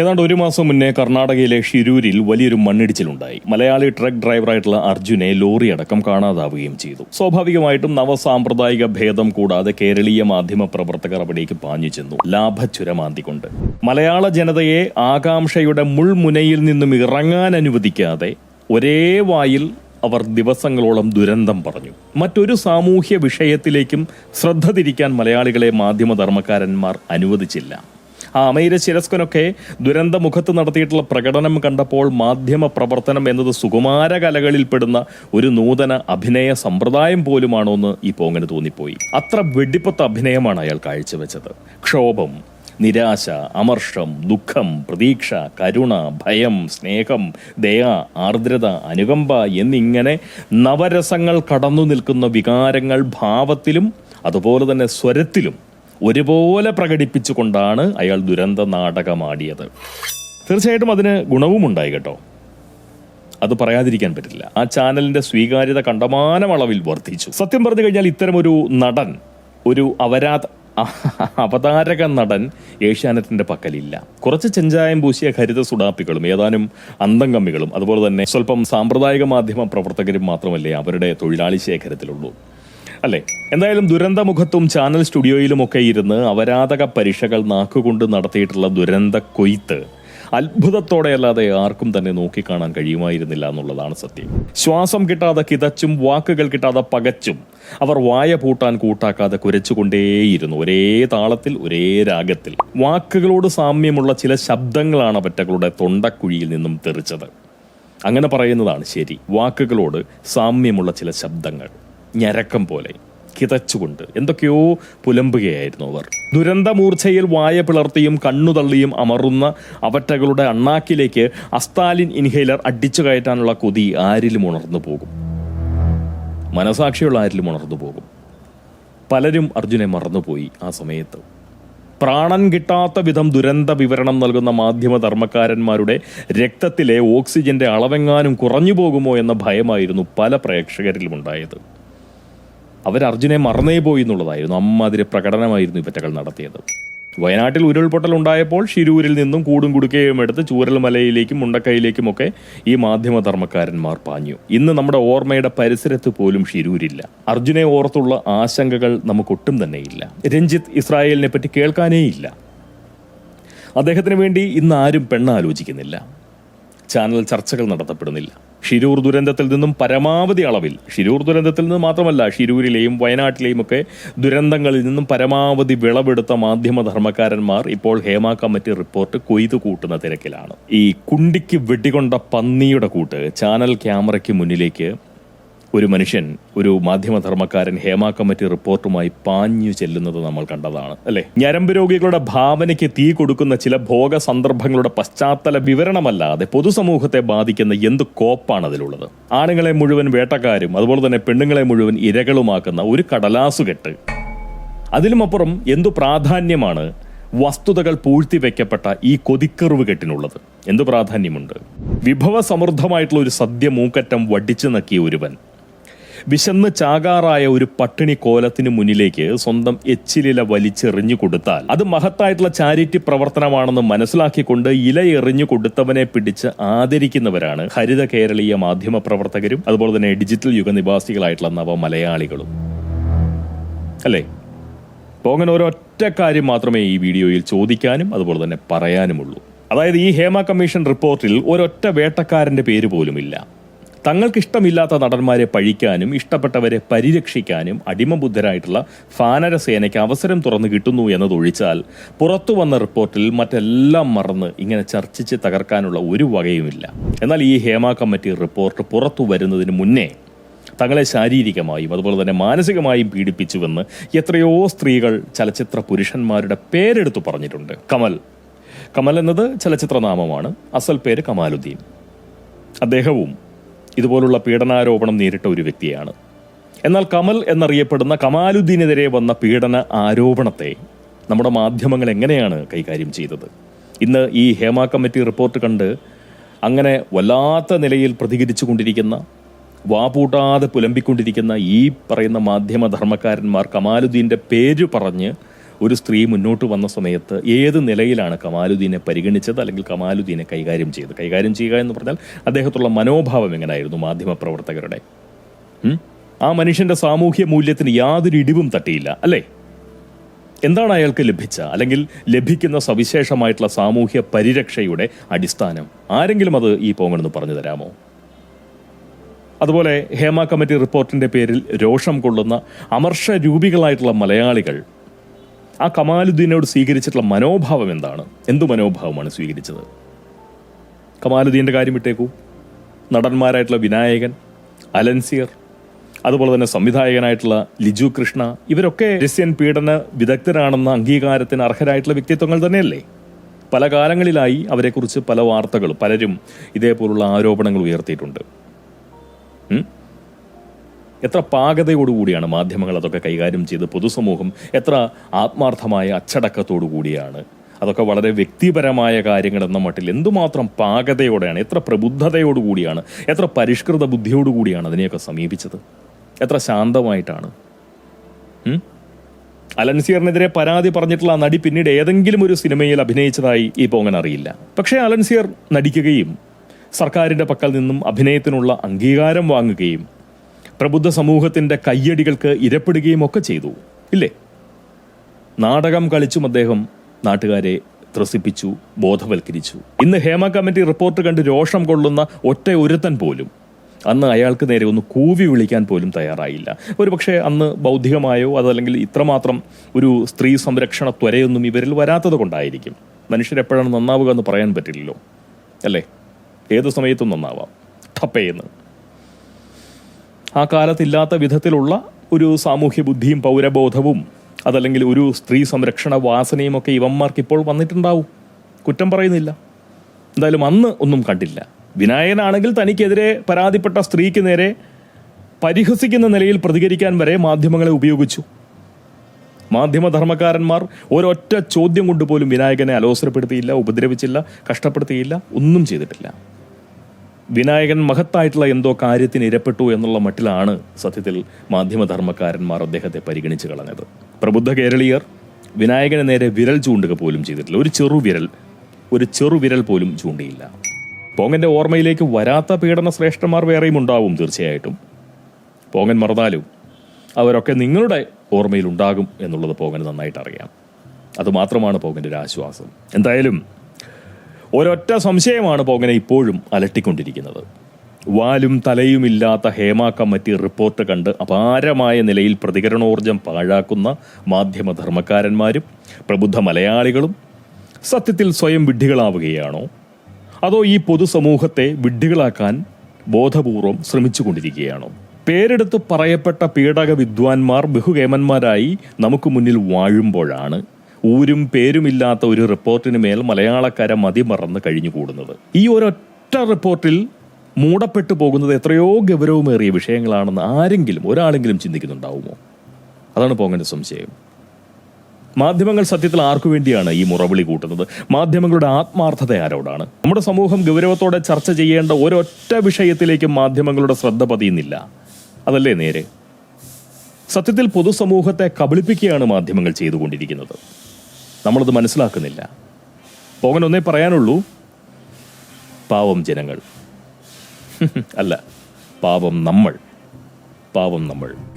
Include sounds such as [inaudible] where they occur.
ഏതാണ്ട് ഒരു മാസം മുന്നേ കർണാടകയിലെ ഷിരൂരിൽ വലിയൊരു മണ്ണിടിച്ചിലുണ്ടായി. മലയാളി ട്രക്ക് ഡ്രൈവറായിട്ടുള്ള അർജുനെ ലോറി അടക്കം കാണാതാവുകയും ചെയ്തു. സ്വാഭാവികമായിട്ടും നവസാമ്പ്രദായിക ഭേദം കൂടാതെ കേരളീയ മാധ്യമ പ്രവർത്തകർ അവിടേക്ക് പാഞ്ഞു ചെന്നു. ലാഭച്ചുരമാന്തികൊണ്ട് മലയാള ജനതയെ ആകാംക്ഷയുടെ മുൾമുനയിൽ നിന്നും ഇറങ്ങാൻ അനുവദിക്കാതെ ഒരേ വായിൽ അവർ ദിവസങ്ങളോളം ദുരന്തം പറഞ്ഞു. മറ്റൊരു സാമൂഹ്യ വിഷയത്തിലേക്കും ശ്രദ്ധ തിരിക്കാൻ മലയാളികളെ മാധ്യമധർമ്മക്കാരന്മാർ അനുവദിച്ചില്ല. അമൈര ശിരസ്കനൊക്കെ ദുരന്തമുഖത്ത് നടത്തിയിട്ടുള്ള പ്രകടനം കണ്ടപ്പോൾ മാധ്യമ പ്രവർത്തനം എന്നത് സുകുമാര കലകളിൽപ്പെടുന്ന ഒരു നൂതന അഭിനയ സമ്പ്രദായം പോലുമാണോ എന്ന് ഈ പോങ്ങനെ തോന്നിപ്പോയി. അത്ര വെടിപ്പത്ത അഭിനയമാണ് അയാൾ കാഴ്ചവെച്ചത്. ക്ഷോഭം നിരാശ അമർഷം ദുഃഖം പ്രതീക്ഷ കരുണ ഭയം സ്നേഹം ദയ ആർദ്രത അനുകമ്പ എന്നിങ്ങനെ നവരസങ്ങൾ കടന്നു നിൽക്കുന്ന വികാരങ്ങൾ ഭാവത്തിലും അതുപോലെ തന്നെ സ്വരത്തിലും ഒരുപോലെ പ്രകടിപ്പിച്ചുകൊണ്ടാണ് അയാൾ ദുരന്ത നാടകമാടിയത്. തീർച്ചയായിട്ടും അതിന് ഗുണവും ഉണ്ടായി കേട്ടോ. അത് പറയാതിരിക്കാൻ പറ്റില്ല. ആ ചാനലിന്റെ സ്വീകാര്യത കണ്ടമാനമളവിൽ വർദ്ധിച്ചു. സത്യം പറഞ്ഞു കഴിഞ്ഞാൽ ഇത്തരമൊരു നടൻ ഒരു അവരാധ അവതാരക നടൻ ഏഷ്യാനെറ്റിന്റെ പക്കലില്ല. കുറച്ച് ചെഞ്ചായം പൂശിയ ഹരിത സുഡാപ്പികളും ഏതാനും അന്തംഗമ്മികളും അതുപോലെ തന്നെ സ്വല്പം സാമ്പ്രദായിക മാധ്യമ പ്രവർത്തകരും മാത്രമല്ലേ അവരുടെ തൊഴിലാളി ശേഖരത്തിലുള്ളൂ. അല്ലേ? എന്തായാലും ദുരന്തമുഖത്തും ചാനൽ സ്റ്റുഡിയോയിലുമൊക്കെ ഇരുന്ന് അവരാധക പരീക്ഷകൾ നാക്കുകൊണ്ട് നടത്തിയിട്ടുള്ള ദുരന്ത കൊയ്ത്ത് അത്ഭുതത്തോടെ അല്ലാതെ ആർക്കും തന്നെ നോക്കിക്കാണാൻ കഴിയുമായിരുന്നില്ല എന്നുള്ളതാണ് സത്യം. ശ്വാസം കിട്ടാതെ കിതച്ചും വാക്കുകൾ കിട്ടാതെ പകച്ചും അവർ വായ പൂട്ടാൻ കൂട്ടാക്കാതെ കുരച്ചുകൊണ്ടേയിരുന്നു. ഒരേ താളത്തിൽ ഒരേ രാഗത്തിൽ. വാക്കുകളോട് സാമ്യമുള്ള ചില ശബ്ദങ്ങളാണ് പറ്റകളുടെ തൊണ്ടക്കുഴിയിൽ നിന്നും തെറിച്ചത്. അങ്ങനെ പറയുന്നതാണ് ശരി. വാക്കുകളോട് സാമ്യമുള്ള ചില ശബ്ദങ്ങൾ. ഞരക്കം പോലെ കിതച്ചുകൊണ്ട് എന്തൊക്കെയോ പുലമ്പുകയായിരുന്നു അവർ. ദുരന്തമൂർച്ചയിൽ വായ പിളർത്തിയും കണ്ണുതള്ളിയും അമറുന്ന അവറ്റകളുടെ അണ്ണാക്കിലേക്ക് അസ്താലിൻ ഇൻഹേലർ അടിച്ചു കയറ്റാനുള്ള കൊതി ആരിലും ഉണർന്നു പോകും. മനസാക്ഷിയുള്ള ആരിലും ഉണർന്നു പോകും. പലരും അർജുനെ മറന്നുപോയി ആ സമയത്ത്. പ്രാണൻ കിട്ടാത്ത വിധം ദുരന്ത വിവരണം നൽകുന്ന മാധ്യമ ധർമ്മക്കാരന്മാരുടെ രക്തത്തിലെ ഓക്സിജന്റെ അളവെങ്ങാനും കുറഞ്ഞു പോകുമോ എന്ന ഭയമായിരുന്നു പല പ്രേക്ഷകരിലും ഉണ്ടായത് അവർ അർജുനെ മറന്നേ പോയി എന്നുള്ളതായിരുന്നു. അമ്മാതിരി പ്രകടനമായിരുന്നു ഇവറ്റകൾ നടത്തിയത്. വയനാട്ടിൽ ഉരുൾപൊട്ടൽ ഉണ്ടായപ്പോൾ ഷിരൂരിൽ നിന്നും കൂടും കുടുക്കയും എടുത്ത് ചൂരൽമലയിലേക്കും മുണ്ടക്കൈയിലേക്കും ഒക്കെ ഈ മാധ്യമധർമ്മക്കാരന്മാർ പാഞ്ഞു. ഇന്ന് നമ്മുടെ ഓർമ്മയുടെ പരിസരത്ത് പോലും ഷിരൂരില്ല അർജുനെ ഓർത്തുള്ള ആശങ്കകൾ നമുക്കൊട്ടും തന്നെയില്ല. രഞ്ജിത്ത് ഇസ്രായേലിനെ പറ്റി കേൾക്കാനേ ഇല്ല അദ്ദേഹത്തിന് വേണ്ടി ഇന്ന് ആരും പെണ്ണാലോചിക്കുന്നില്ല. ചാനൽ ചർച്ചകൾ നടത്തപ്പെടുന്നില്ല. ഷിരൂർ ദുരന്തത്തിൽ നിന്നും പരമാവധി അളവിൽ ഷിരൂർ ദുരന്തത്തിൽ നിന്ന് മാത്രമല്ല ഷിരൂരിലെയും വയനാട്ടിലെയും ഒക്കെ ദുരന്തങ്ങളിൽ നിന്നും പരമാവധി വിളവെടുത്ത മാധ്യമധർമ്മക്കാരന്മാർ ഇപ്പോൾ ഹേമ കമ്മിറ്റി റിപ്പോർട്ട് കൊയ്തു കൂട്ടുന്ന തിരക്കിലാണ്. ഈ കുണ്ടിക്ക് വെടികൊണ്ട പന്നിയുടെ കൂട്ട് ചാനൽ ക്യാമറയ്ക്ക് മുന്നിലേക്ക് ഒരു മനുഷ്യൻ ഒരു മാധ്യമധർമ്മക്കാരൻ ഹേമ കമ്മിറ്റി റിപ്പോർട്ടുമായി പാഞ്ഞു ചെല്ലുന്നത് നമ്മൾ കണ്ടതാണ് അല്ലെ? ഞരമ്പ് രോഗികളുടെ ഭാവനയ്ക്ക് തീ കൊടുക്കുന്ന ചില ഭോഗ സന്ദർഭങ്ങളുടെ പശ്ചാത്തല വിവരണമല്ലാതെ പൊതുസമൂഹത്തെ ബാധിക്കുന്ന എന്ത് കോപ്പാണ് അതിലുള്ളത്? ആണുങ്ങളെ മുഴുവൻ വേട്ടക്കാരും അതുപോലെ തന്നെ പെണ്ണുങ്ങളെ മുഴുവൻ ഇരകളുമാക്കുന്ന ഒരു കടലാസുകെട്ട്. അതിലുമപ്പുറം എന്തു പ്രാധാന്യമാണ് വസ്തുതകൾ പൂഴ്ത്തിവെക്കപ്പെട്ട ഈ കൊതിക്കറിവ് കെട്ടിനുള്ളത്? എന്തു പ്രാധാന്യമുണ്ട്? വിഭവ സമൃദ്ധമായിട്ടുള്ള ഒരു സദ്യ മൂക്കറ്റം വടിച്ചു നക്കിയ ഒരുവൻ വിശന്ന് ചാകാറായ ഒരു പട്ടിണി കോലത്തിന് മുന്നിലേക്ക് സ്വന്തം എച്ചിലില വലിച്ചെറിഞ്ഞു കൊടുത്താൽ അത് മഹത്തായിട്ടുള്ള ചാരിറ്റി പ്രവർത്തനമാണെന്ന് മനസ്സിലാക്കിക്കൊണ്ട് ഇല എറിഞ്ഞു കൊടുത്തവനെ പിടിച്ച് ആദരിക്കുന്നവരാണ് ഹരിത കേരളീയ മാധ്യമ പ്രവർത്തകരും അതുപോലെ തന്നെ ഡിജിറ്റൽ യുഗ നിവാസികളായിട്ടുള്ള നവ മലയാളികളും അല്ലേ? അപ്പോൾ അങ്ങനെ ഒരൊറ്റ കാര്യം മാത്രമേ ഈ വീഡിയോയിൽ ചോദിക്കാനും അതുപോലെ തന്നെ പറയാനുമുള്ളൂ. അതായത് ഈ ഹേമ കമ്മീഷൻ റിപ്പോർട്ടിൽ ഒരൊറ്റ വേട്ടക്കാരന്റെ പേര് പോലുമില്ല. തങ്ങൾക്ക് ഇഷ്ടമില്ലാത്ത നടന്മാരെ പഴിക്കാനും ഇഷ്ടപ്പെട്ടവരെ പരിരക്ഷിക്കാനും അടിമബുദ്ധരായിട്ടുള്ള ഫാനര സേനയ്ക്ക് അവസരം തുറന്നു കിട്ടുന്നു എന്നതൊഴിച്ചാൽ പുറത്തു വന്ന റിപ്പോർട്ടിൽ മറ്റെല്ലാം മറന്ന് ഇങ്ങനെ ചർച്ചിച്ച് തകർക്കാനുള്ള ഒരു വകയുമില്ല. എന്നാൽ ഈ ഹേമ കമ്മിറ്റി റിപ്പോർട്ട് പുറത്തു വരുന്നതിന് മുന്നേ തങ്ങളെ ശാരീരികമായും അതുപോലെ തന്നെ മാനസികമായും പീഡിപ്പിച്ചുവെന്ന് എത്രയോ സ്ത്രീകൾ ചലച്ചിത്ര പുരുഷന്മാരുടെ പേരെടുത്തു പറഞ്ഞിട്ടുണ്ട്. കമൽ. കമൽ എന്നത് ചലച്ചിത്ര നാമമാണ് അസൽ പേര് കമാലുദ്ദീൻ. അദ്ദേഹവും ഇതുപോലുള്ള പീഡനാരോപണം നേരിട്ട ഒരു വ്യക്തിയാണ്. എന്നാൽ കമൽ എന്നറിയപ്പെടുന്ന കമാലുദ്ദീനെതിരെ വന്ന പീഡന ആരോപണത്തെ നമ്മുടെ മാധ്യമങ്ങൾ എങ്ങനെയാണ് കൈകാര്യം ചെയ്തത്? ഇന്ന് ഈ ഹേമ കമ്മിറ്റി റിപ്പോർട്ട് കണ്ട് അങ്ങനെ വല്ലാത്ത നിലയിൽ പ്രതികരിച്ചു കൊണ്ടിരിക്കുന്ന വാപൂട്ടാതെ പുലമ്പിക്കൊണ്ടിരിക്കുന്ന ഈ പറയുന്ന മാധ്യമധർമ്മക്കാരന്മാർ കമാലുദ്ദീന്റെ പേര് പറഞ്ഞ് ഒരു സ്ത്രീ മുന്നോട്ട് വന്ന സമയത്ത് ഏത് നിലയിലാണ് കമാലുദ്ദീനെ പരിഗണിച്ചത് അല്ലെങ്കിൽ കമാലുദ്ദീനെ കൈകാര്യം ചെയ്തത്? കൈകാര്യം ചെയ്യുക എന്ന് പറഞ്ഞാൽ അദ്ദേഹത്തുള്ള മനോഭാവം എങ്ങനെയായിരുന്നു മാധ്യമപ്രവർത്തകരുടെ? പ്രവർത്തകരുടെ ആ മനുഷ്യന്റെ സാമൂഹ്യ മൂല്യത്തിന് യാതൊരു ഇടിവും തട്ടിയില്ല അല്ലേ? എന്താണ് അയാൾക്ക് ലഭിച്ച? അല്ലെങ്കിൽ ലഭിക്കുന്ന സവിശേഷമായിട്ടുള്ള സാമൂഹ്യ പരിരക്ഷയുടെ അടിസ്ഥാനം. ആരെങ്കിലും അത് ഈ പോങ്ങണെന്ന് പറഞ്ഞു തരാമോ? അതുപോലെ ഹേമ കമ്മിറ്റി റിപ്പോർട്ടിന്റെ പേരിൽ രോഷം കൊള്ളുന്ന അമർഷ രൂപികളായിട്ടുള്ള മലയാളികൾ ആ കമാലുദ്ദീനോട് സ്വീകരിച്ചിട്ടുള്ള മനോഭാവം എന്താണ്? എന്തു മനോഭാവമാണ് സ്വീകരിച്ചത്? കമാലുദ്ദീന്റെ കാര്യം വിട്ടേക്കൂ നടന്മാരായിട്ടുള്ള വിനായകൻ അലൻസിയർ അതുപോലെ തന്നെ സംവിധായകനായിട്ടുള്ള ലിജു കൃഷ്ണ ഇവരൊക്കെ രസ്യൻ പീഡന വിദഗ്ധരാണെന്ന അംഗീകാരത്തിന് അർഹരായിട്ടുള്ള വ്യക്തിത്വങ്ങൾ തന്നെയല്ലേ? പല കാലങ്ങളിലായി അവരെക്കുറിച്ച് പല വാർത്തകളും പലരും ഇതേപോലുള്ള ആരോപണങ്ങൾ ഉയർത്തിയിട്ടുണ്ട്? എത്ര പാകതയോടുകൂടിയാണ് മാധ്യമങ്ങൾ അതൊക്കെ കൈകാര്യം ചെയ്ത് പൊതുസമൂഹം എത്ര ആത്മാർത്ഥമായ അച്ചടക്കത്തോടു കൂടിയാണ് അതൊക്കെ വളരെ വ്യക്തിപരമായ കാര്യങ്ങൾ എന്ന മട്ടിൽ എന്തുമാത്രം പാകതയോടെയാണ് എത്ര പ്രബുദ്ധതയോടുകൂടിയാണ് എത്ര പരിഷ്കൃത ബുദ്ധിയോടുകൂടിയാണ് അതിനെയൊക്കെ സമീപിച്ചത്? എത്ര ശാന്തമായിട്ടാണ്? അലൻസിയറിനെതിരെ പരാതി പറഞ്ഞിട്ടുള്ള ആ നടി പിന്നീട് ഏതെങ്കിലും ഒരു സിനിമയിൽ അഭിനയിച്ചതായി ഈ പോങ്ങൻ അറിയില്ല. പക്ഷേ അലൻസിയർ നടിക്കുകയും സർക്കാരിന്റെ പക്കൽ നിന്നും അഭിനയത്തിനുള്ള അംഗീകാരം വാങ്ങുകയും പ്രബുദ്ധ സമൂഹത്തിന്റെ കയ്യടികൾക്ക് ഇരപ്പെടുകയും ഒക്കെ ചെയ്തു. ഇല്ലേ? നാടകം കളിച്ചും അദ്ദേഹം നാട്ടുകാരെ ത്രസിപ്പിച്ചു ബോധവൽക്കരിച്ചു. ഇന്ന് ഹേമ കമ്മിറ്റി റിപ്പോർട്ട് കണ്ട് രോഷം കൊള്ളുന്ന ഒറ്റ ഒരുത്തൻ പോലും അന്ന് അയാൾക്ക് നേരെ ഒന്ന് കൂവി വിളിക്കാൻ പോലും തയ്യാറായില്ല. ഒരു പക്ഷേ അന്ന് ബൗദ്ധികമായോ അതല്ലെങ്കിൽ ഇത്രമാത്രം ഒരു സ്ത്രീ സംരക്ഷണ ത്വരയൊന്നും ഇവരിൽ വരാത്തത് കൊണ്ടായിരിക്കും. മനുഷ്യരെപ്പോഴാണ് നന്നാവുക എന്ന് പറയാൻ പറ്റില്ലല്ലോ. അല്ലേ? ഏത് സമയത്തും നന്നാവാം. ടപ്പേന്ന് ആ കാലത്തില്ലാത്ത വിധത്തിലുള്ള ഒരു സാമൂഹ്യ ബുദ്ധിയും പൗരബോധവും അതല്ലെങ്കിൽ ഒരു സ്ത്രീ സംരക്ഷണ വാസനയും ഒക്കെ ഇവന്മാർക്ക് ഇപ്പോൾ വന്നിട്ടുണ്ടാവും. കുറ്റം പറയുന്നില്ല. എന്തായാലും അന്ന് ഒന്നും കണ്ടില്ല. വിനായകനാണെങ്കിൽ തനിക്കെതിരെ പരാതിപ്പെട്ട സ്ത്രീക്ക് നേരെ പരിഹസിക്കുന്ന നിലയിൽ പ്രതികരിക്കാൻ വരെ മാധ്യമങ്ങളെ ഉപയോഗിച്ചു. മാധ്യമധർമ്മക്കാരന്മാർ ഒരൊറ്റ ചോദ്യം കൊണ്ടുപോലും വിനായകനെ അലോസരപ്പെടുത്തിയില്ല ഉപദ്രവിച്ചില്ല കഷ്ടപ്പെടുത്തിയില്ല ഒന്നും ചെയ്തിട്ടില്ല. വിനായകൻ മഹത്തായിട്ടുള്ള എന്തോ കാര്യത്തിന് ഇരപ്പെട്ടു എന്നുള്ള മട്ടിലാണ് സത്യത്തിൽ മാധ്യമധർമ്മക്കാരന്മാർ അദ്ദേഹത്തെ പരിഗണിച്ചു കളഞ്ഞത്. പ്രബുദ്ധ കേരളീയർ വിനായകന് നേരെ വിരൽ ചൂണ്ടുക പോലും ചെയ്തിട്ടില്ല. ഒരു ചെറു വിരൽ ഒരു ചെറു വിരൽ പോലും ചൂണ്ടിയില്ല. പോങ്ങന്റെ ഓർമ്മയിലേക്ക് വരാത്ത പീഡന ശ്രേഷ്ഠന്മാർ വേറെയും ഉണ്ടാവും തീർച്ചയായിട്ടും. പോങ്ങൻ മറന്നാലും അവരൊക്കെ നിങ്ങളുടെ ഓർമ്മയിൽ ഉണ്ടാകും എന്നുള്ളത് പോകന് നന്നായിട്ട് അറിയാം അതുമാത്രമാണ് പോകന്റെ ഒരു ആശ്വാസം എന്തായാലും ഒരൊറ്റ സംശയമാണ് പോങ്ങനെ ഇപ്പോഴും അലട്ടിക്കൊണ്ടിരിക്കുന്നത്. വാലും തലയുമില്ലാത്ത ഹേമ കമ്മിറ്റി റിപ്പോർട്ട് കണ്ട് അപാരമായ നിലയിൽ പ്രതികരണോർജം പാഴാക്കുന്ന മാധ്യമധർമ്മക്കാരന്മാരും പ്രബുദ്ധ മലയാളികളും സത്യത്തിൽ സ്വയം വിഡ്ഢികളാവുകയാണോ? അതോ ഈ പൊതുസമൂഹത്തെ വിഡ്ഢികളാക്കാൻ ബോധപൂർവം ശ്രമിച്ചുകൊണ്ടിരിക്കുകയാണോ? പേരെടുത്ത് പറയപ്പെട്ട പീഡക വിദ്വാൻമാർ ബഹുകേമന്മാരായി നമുക്ക് മുന്നിൽ വാഴുമ്പോഴാണ് ഊരും പേരുമില്ലാത്ത ഒരു റിപ്പോർട്ടിന് മേൽ മലയാളക്കര മതിമറന്ന് കഴിഞ്ഞുകൂടുന്നത്. ഈ ഒരൊറ്റ റിപ്പോർട്ടിൽ മൂടപ്പെട്ടു പോകുന്നത് എത്രയോ ഗൗരവമേറിയ വിഷയങ്ങളാണെന്ന് ആരെങ്കിലും ഒരാളെങ്കിലും ചിന്തിക്കുന്നുണ്ടാവുമോ? അതാണ് പോങ്ങന്റെ സംശയം. മാധ്യമങ്ങൾ സത്യത്തിൽ ആർക്കു വേണ്ടിയാണ് ഈ മുറവിളി കൂട്ടുന്നത്? മാധ്യമങ്ങളുടെ ആത്മാർത്ഥത ആരോടാണ്? നമ്മുടെ സമൂഹം ഗൗരവത്തോടെ ചർച്ച ചെയ്യേണ്ട ഒരൊറ്റ വിഷയത്തിലേക്കും മാധ്യമങ്ങളുടെ ശ്രദ്ധ പതിയുന്നില്ല. അതല്ലേ നേരെ? സത്യത്തിൽ പൊതുസമൂഹത്തെ കബളിപ്പിക്കുകയാണ് മാധ്യമങ്ങൾ ചെയ്തുകൊണ്ടിരിക്കുന്നത്. നമ്മളത് മനസ്സിലാക്കുന്നില്ല. പോകൻ ഒന്നേ പറയാനുള്ളൂ. പാവം ജനങ്ങൾ. [laughs] അല്ല പാവം നമ്മൾ. പാവം നമ്മൾ.